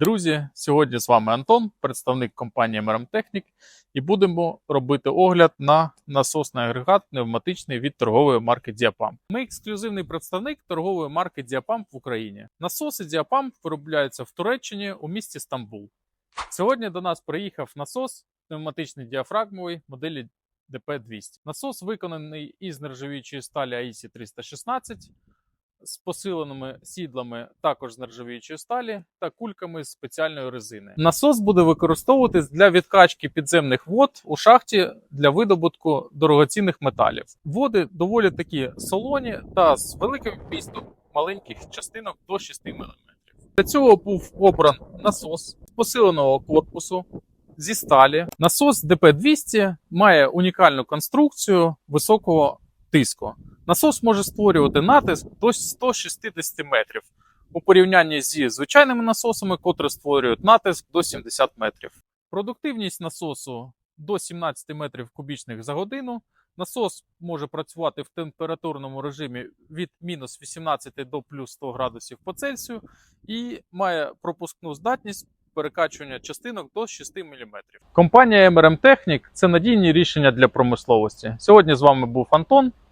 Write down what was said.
Друзі, сьогодні з вами Антон, представник компанії Technic, і будемо робити огляд на насосний агрегат пневматичний від торгової марки Diapam. Ми ексклюзивний представник торгової марки Diapam в Україні. Насоси Diapam виробляються в Туреччині у місті Стамбул. Сьогодні до нас приїхав насос пневматичний діафрагмовий моделі DP200. Насос виконаний із нержавіючої сталі AISI 316 з посиленими сідлами також з нержавіючої сталі та кульками з спеціальної резини. Насос буде використовуватись для відкачки підземних вод у шахті для видобутку дорогоцінних металів. Води доволі такі солоні та з великим вмістом маленьких частинок до 6 мм. Для цього був обран насос з посиленого корпусу зі сталі. Насос ДП-200 має унікальну конструкцію високого тиску. Насос може створювати натиск до 160 метрів у порівнянні зі звичайними насосами, котрі створюють натиск до 70 метрів. Продуктивність насосу до 17 метрів кубічних за годину. Насос може працювати в температурному режимі від мінус 18 до плюс 100 градусів по Цельсію і має пропускну здатність перекачування частинок до 6 мм. Компанія MRM Technic – це надійні рішення для промисловості. Сьогодні з вами був Антон.